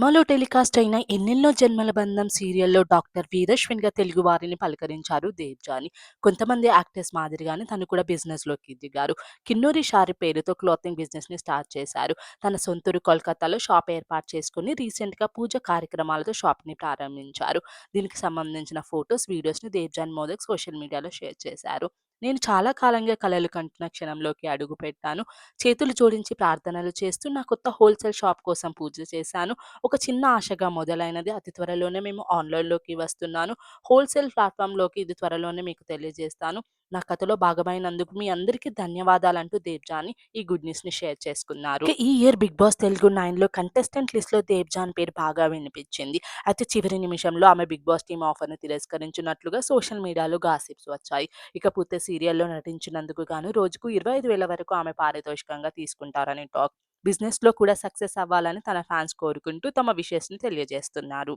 స్టార్మాలో telecast అయిన ఎన్నెన్నో జన్మల బంధం సీరియల్లో డాక్టర్ వీరశ్విన్గా తెలుగు వారిని పలకరించారు దేవ్జాని కొంతమంది యాక్టర్స్ మాదిరిగానే తను కూడా బిజినెస్లోకి దిగారు. కిన్నూరి షారి పేరుతో క్లాతింగ్ బిజినెస్ని స్టార్ట్ చేశారు. తన సొంతూరు కోల్కతాలో షాప్ ఏర్పాటు చేసుకుని రీసెంట్గా పూజ కార్యక్రమాలతో షాప్ని ప్రారంభించారు. దీనికి సంబంధించిన ఫొటోస్ వీడియోస్ని దేవ్జాన్ మోదక్ సోషల్ మీడియాలో షేర్ చేశారు. నేను చాలా కాలంగా కలలు కంటున్న క్షణంలోకి అడుగు పెట్టాను. చేతులు జోడించి ప్రార్థనలు చేస్తూ నా కొత్త హోల్సేల్ షాప్ కోసం పూజ చేశాను. ఒక చిన్న ఆశగా మొదలైనది అతి త్వరలోనే మేము ఆన్లైన్లోకి వస్తున్నాను. హోల్సేల్ ప్లాట్ఫామ్లోకి ఇది త్వరలోనే మీకు తెలియజేస్తాను. నా కథలో భాగమైనందుకు మీ అందరికీ ధన్యవాదాలంటూ దేవ్జాని ఈ గుడ్ న్యూస్ని షేర్ చేసుకున్నారు. ఈ ఇయర్ బిగ్ బాస్ తెలుగు నైన్లో కంటెస్టెంట్ లిస్ట్లో దేవ్జాన్ పేరు బాగా వినిపించింది. అయితే చివరి నిమిషంలో ఆమె బిగ్ బాస్ టీమ్ ఆఫర్ను తిరస్కరించినట్లుగా సోషల్ మీడియాలో గాసిప్స్ వచ్చాయి. ఇకపోతే సీరియల్లో నటించినందుకు గాను రోజుకు ఇరవై ఐదు వేల వరకు ఆమె పారితోషికంగా తీసుకుంటారని టాక్. బిజినెస్లో కూడా సక్సెస్ అవ్వాలని తన ఫ్యాన్స్ కోరుకుంటూ తమ విషెస్ని తెలియజేస్తున్నారు.